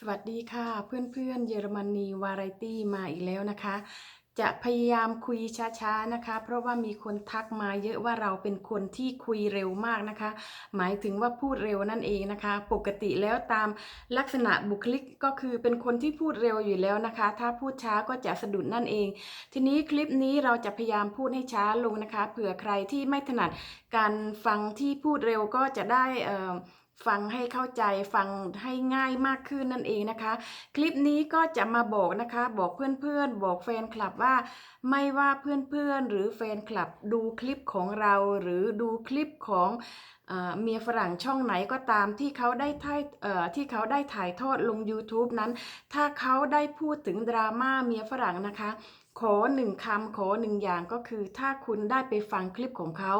สวัสดีค่ะเพื่อนๆเยอรมนีวาไรตี้มาอีกแล้วนะคะ จะพยายามคุยช้าๆนะคะ เพราะว่ามีคนทักมาเยอะว่าเราเป็นคนที่คุยเร็วมากนะคะ หมายถึงว่าพูดเร็วนั่นเองนะคะ ปกติแล้วตามลักษณะบุคลิกก็คือเป็นคนที่พูดเร็วอยู่แล้วนะคะ ถ้าพูดช้าก็จะสะดุดนั่นเอง ทีนี้คลิปนี้เราจะพยายามพูดให้ช้าลงนะคะ เผื่อใครที่ไม่ถนัดการฟังที่พูดเร็วก็จะได้ ฟังให้เข้าใจฟังให้ง่ายมากขึ้นนั่นเองนะคะ คลิปนี้ก็จะมาบอกนะคะบอกเพื่อนๆ บอกแฟนคลับว่า ไม่ว่าเพื่อนๆ หรือแฟนคลับดูคลิปของเรา หรือดูคลิปของเมียฝรั่งช่องไหนก็ตามที่เขาได้ถ่ายที่เขาได้ถ่ายทอดลง YouTube นั้น ถ้าเขาได้พูดถึงดราม่าเมียฝรั่งนะคะ ขอหนึ่งคำขอหนึ่งอย่างก็คือ ถ้าคุณได้ไปฟังคลิปของเขา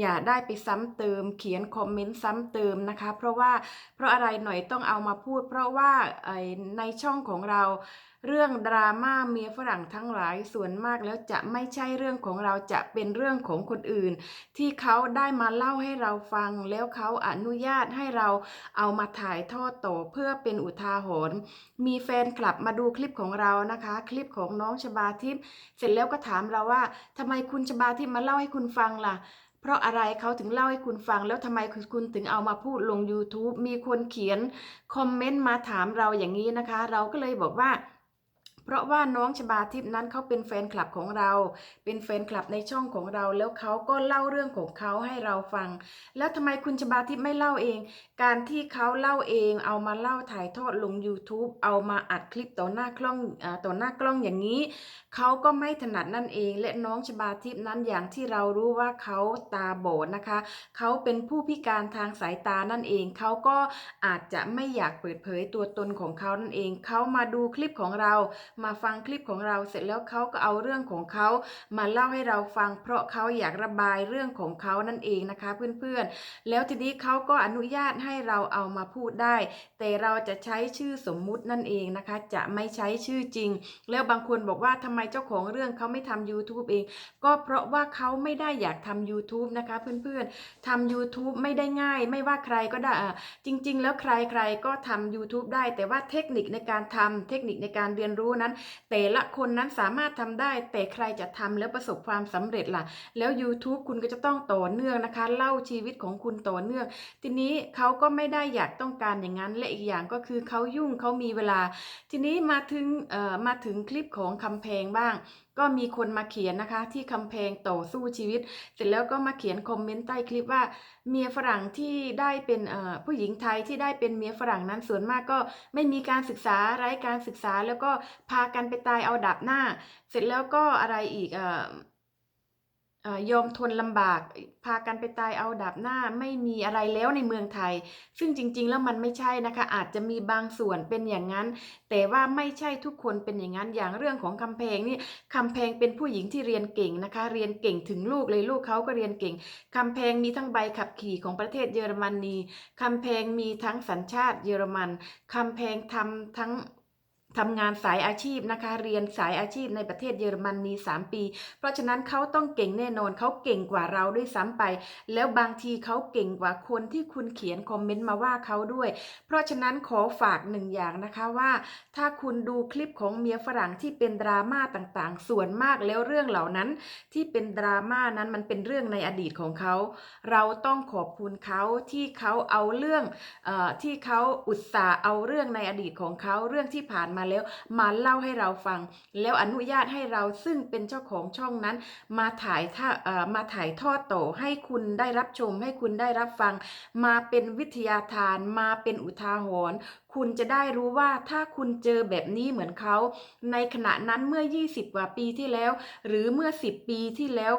อย่าได้ไปซ้ำเติม เขียนคอมเมนต์ซ้ำเติมนะคะ เพราะว่าเพราะอะไรหน่อยต้องเอามาพูด เพราะว่าในช่องของเรา เรื่องดราม่าเมียฝรั่งทั้งหลายส่วนมากแล้วจะไม่ใช่เรื่องของเราจะเป็นเรื่องของคนอื่น ที่เขาได้มาเล่าให้เราฟัง แล้วเขาอนุญาตให้เราเอามาถ่ายทอดต่อเพื่อเป็นอุทาหรณ์มีแฟนคลับมาดูคลิปของเรานะคะ คลิปของน้องชบาทิพย์เสร็จแล้วก็ถามเราว่าทำไมคุณชบาทิพย์มาเล่าให้คุณฟังล่ะเพราะอะไรเขาถึงเล่าให้คุณฟังแล้วทำไมคุณถึงเอามาพูดลง YouTube มีคนเขียนคอมเมนต์มาถามเราอย่างนี้นะคะ เราก็เลยบอกว่า เพราะว่าน้องชบาทิพนั้นเขาเป็นแฟนคลับของเรา เป็นแฟนคลับในช่องของเรา แล้วเขาก็เล่าเรื่องของเขาให้เราฟัง แล้วทำไมคุณชบาทิพไม่เล่าเอง การที่เขาเล่าเอง เอามาเล่าถ่ายทอดลง YouTube เอามาอัดคลิปต่อหน้ากล้องอาต่อหน้ากล้องอย่างนี้ เขาก็ไม่ถนัดนั่นเอง และน้องชบาทิพนั้นอย่างที่เรารู้ว่าเขาตาบอดนะคะ เขาเป็นผู้พิการทางสายตานั่นเอง เขาก็อาจจะไม่อยากเปิดเผยตัวตนของเขานั่นเอง เขามาดูคลิปของเรามาฟังคลิปของเราเสร็จแล้วเขาก็เอาเรื่องของเขามาเล่าให้เราฟัง เพราะเขาอยากระบายเรื่องของเขานั่นเองนะคะเพื่อนๆ แล้วทีนี้เขาก็อนุญาตให้เราเอามาพูดได้ แต่เราจะใช้ชื่อสมมุตินั่นเองนะคะ จะไม่ใช้ชื่อจริง แล้วบางคนบอกว่าทำไมเจ้าของเรื่องเขาไม่ทำ YouTube เอง ก็เพราะว่าเขาไม่ได้อยากทำ YouTube นะคะเพื่อนๆทำ YouTube ไม่ได้ง่าย ไม่ว่าใครก็ได้จริง ๆ แล้วใครๆก็ทำ YouTube ได้ แต่ว่าเทคนิคในการทำเทคนิคในการเรียนรู้นั้น แต่ละคนนั้นสามารถทำได้ แต่ใครจะทำแล้วประสบความสำเร็จล่ะ แล้ว YouTube คุณก็จะต้องต่อเนื่องนะคะ เล่าชีวิตของคุณต่อเนื่อง ทีนี้เขาก็ไม่ได้อยากต้องการอย่างนั้น และอีกอย่างก็คือเขายุ่งเขามีเวลา ทีนี้มาถึงเอ่อมาถึงคลิปของคำแพงบ้าง ก็มีคนมาเขียนนะคะ ที่คำเพลงต่อสู้ชีวิต เสร็จแล้วก็มาเขียนคอมเมนต์ใต้คลิปว่า เมียฝรั่งที่ได้เป็นผู้หญิงไทยที่ได้เป็นเมียฝรั่งนั้นส่วนมากก็ไม่มีการศึกษาไร้การศึกษาแล้วก็พากันไปตายเอาดับหน้า เสร็จแล้วก็อะไรอีกอ ยอมทนลำบาก พากันไปตายเอาดาบหน้าไม่มีอะไรแล้วในเมืองไทย ซึ่งจริง ๆ แล้วมันไม่ใช่นะคะ อาจจะมีบางส่วนเป็นอย่างนั้น แต่ว่าไม่ใช่ทุกคนเป็นอย่างนั้นอย่างเรื่องของคำแพงนี่คำแพงเป็นผู้หญิงที่เรียนเก่งนะคะ เรียนเก่งถึงลูกเลยลูกเขาก็เรียนเก่งคำแพงมีทั้งใบขับขี่ของประเทศเยอรมนีคำแพงมีทั้งสัญชาติเยอรมันคำแพงทำทั้ง ทำงานสายอาชีพนะคะ เรียนสายอาชีพในประเทศเยอรมนนี3 ปี เพราะฉะนั้นเขาต้องเก่งแน่นอนเขาเก่งกว่าเราด้วยซ้ำไป แล้วบางทีเขาเก่งกว่าคนที่คุณเขียนคอมเมนต์มาว่าเขาด้วย เพราะฉะนั้นขอฝากหนึ่งอย่างนะคะว่า ถ้าคุณดูคลิปของเมียฝรั่งที่เป็นดราม่าต่างๆ ส่วนมากแล้วเรื่องเหล่านั้น ที่เป็นดราม่านั้นมันเป็นเรื่องในอดีตของเขา เราต้องขอบคุณเขาที่เขาเอาเรื่องอที่เขาอุตส่าห์เอาเรื่องในอดีตของเขาเรื่องที่ผ่านมาแล้วมาเล่าให้เราฟัง แล้วอนุญาตให้เราซึ่งเป็นเจ้าของช่องนั้น มาถ่ายท่ามาถ่ายทอดต่อให้คุณได้รับชมให้คุณได้รับฟัง มาเป็นวิทยาทาน มาเป็นอุทาหรณ์ คุณจะได้รู้ว่าถ้าคุณเจอแบบนี้เหมือนเขาในขณะนั้นเมื่อ 20 กว่าปีที่แล้ว หรือเมื่อ 10 ปีที่แล้ว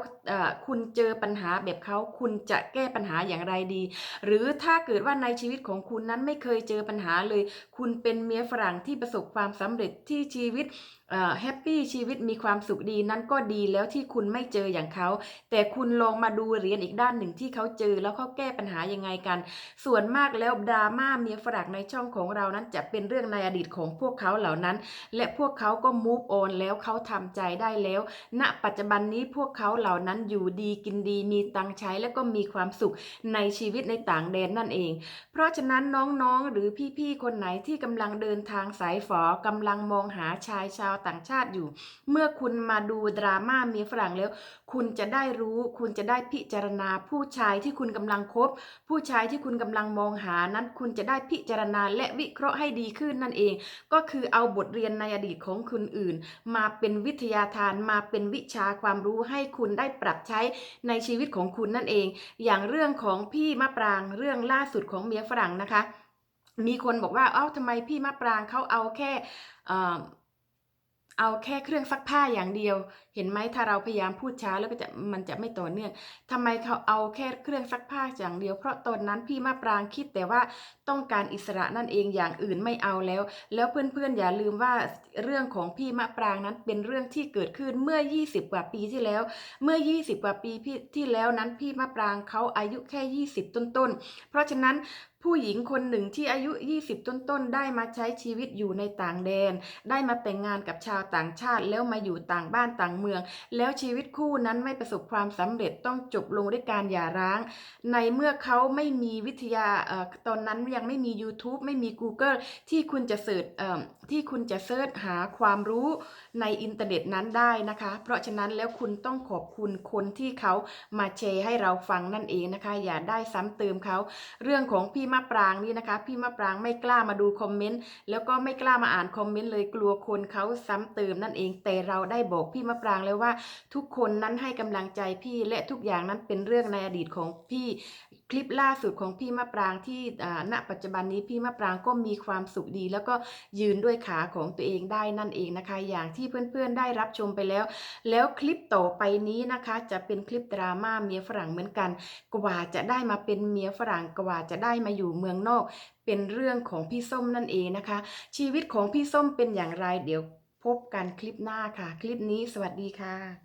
คุณเจอปัญหาแบบเขาคุณจะแก้ปัญหาอย่างไรดี หรือถ้าเกิดว่าในชีวิตของคุณนั้นไม่เคยเจอปัญหาเลย คุณเป็นเมียฝรั่งที่ประสบความสำเร็จที่ชีวิตแฮปปี้ชีวิตมีความสุขดีนั้นก็ดีแล้วที่คุณไม่เจออย่างเขา แต่คุณลองมาดูเรียญอีกด้านหนึ่งที่เขาเจอแล้วเขาแก้ปัญหายังไงกัน ส่วนมากแล้วดราม่าเมียฝรั่งในช่องของเรานั้นจะเป็นเรื่องในอดีตของพวกเขาเหล่านั้น และพวกเขาก็ move on แล้วเขาทำใจได้แล้ว ณ ปัจจุบันนี้พวกเขาเหล่านั้นอยู่ดีกินดีมีตังใช้และก็มีความสุขในชีวิตในต่างแดนนั่นเอง เพราะฉะนั้นน้องๆหรือพี่ๆคนไหนที่กำลังเดินทางสายฝอกำลังมองหาชายชาวต่างชาติอยู่ เมื่อคุณมาดูดราม่าเมียฝรั่งแล้ว คุณจะได้รู้คุณจะได้พิจารณาผู้ชายที่คุณกำลังคบ ผู้ชายที่คุณกำลังมองหานั้น คุณจะได้พิจารณาและวิเคราะห์ให้ดีขึ้นนั่นเอง ก็คือเอาบทเรียนในอดีตของคนอื่น มาเป็นวิทยาทานมาเป็นวิชาความรู้ให้คุณได้ปรับใช้ในชีวิตของคุณนั่นเอง อย่างเรื่องของพี่มะปรางเรื่องล่าสุดของเมียฝรั่งนะคะ มีคนบอกว่าเอ้าทำไมพี่มะปรางเขาเอาแค่ เอาแค่เครื่องซักผ้าอย่างเดียว เห็นไหมถ้าเราพยายามพูดช้าแล้วก็จะมันจะไม่ต่อเนื่องทำไมเขาเอาแค่เครื่องซักผ้าอย่างเดียว เพราะตอนนั้นพี่มะปรางคิดแต่ว่าต้องการอิสระนั่นเองอย่างอื่นไม่เอาแล้ว แล้วเพื่อนๆอย่าลืมว่าเรื่องของพี่มะปรางนั้นเป็นเรื่องที่เกิดขึ้นเมื่อ 20 กว่าปีที่แล้ว เมื่อ 20 กว่าปีที่แล้วนั้นพี่มะปรางเขาอายุแค่ 20 ต้นๆ เพราะฉะนั้น ผู้หญิงคนหนึ่งที่อายุ 20 ต้นๆ ได้มาใช้ชีวิตอยู่ในต่างแดน ได้มาแต่งงานกับชาวต่างชาติ แล้วมาอยู่ต่างบ้านต่างเมือง แล้วชีวิตคู่นั้นไม่ประสบความสำเร็จต้องจบลงด้วยการหย่าร้าง ในเมื่อเขาไม่มีวิทยาออตอนนั้นยังไม่มี YouTube ไม่มี Google ที่คุณจะเสิร์ชที่คุณจะเสิร์ชหาความรู้ในอินเทอร์เน็ตนั้นได้นะคะ เพราะฉะนั้นแล้วคุณต้องขอบคุณคนที่เขามาแชร์ให้เราฟังนั่นเองนะคะ อย่าได้ซ้ำเติมเขาเรื่องของพี่มะปรางนี่นะคะ พี่มะปรางไม่กล้ามาดูคอมเมนต์แล้วก็ไม่กล้ามาอ่านคอมเมนต์เลยกลัวคนเขาซ้ำเติมนั่นเองแต่เราได้บอกพี่มะปรางแล้วว่า ทุกคนนั้นให้กำลังใจพี่และทุกอย่างนั้นเป็นเรื่องในอดีตของพี่ คลิปล่าสุดของพี่มะปรางที่ณปัจจุบันนี้พี่มะปรางก็มีความสุขดี แล้วก็ยืนด้วยขาของตัวเองได้นั่นเองนะคะ อย่างที่เพื่อนๆได้รับชมไปแล้ว แล้วคลิปต่อไปนี้นะคะ จะเป็นคลิปดราม่าเมียฝรั่งเหมือนกัน กว่าจะได้มาเป็นเมียฝรั่งกว่าจะได้มาอยู่เมืองนอก เป็นเรื่องของพี่ส้มนั่นเองนะคะ ชีวิตของพี่ส้มเป็นอย่างไรเดี๋ยวพบกันคลิปหน้าค่ะ คลิปนี้สวัสดีค่ะ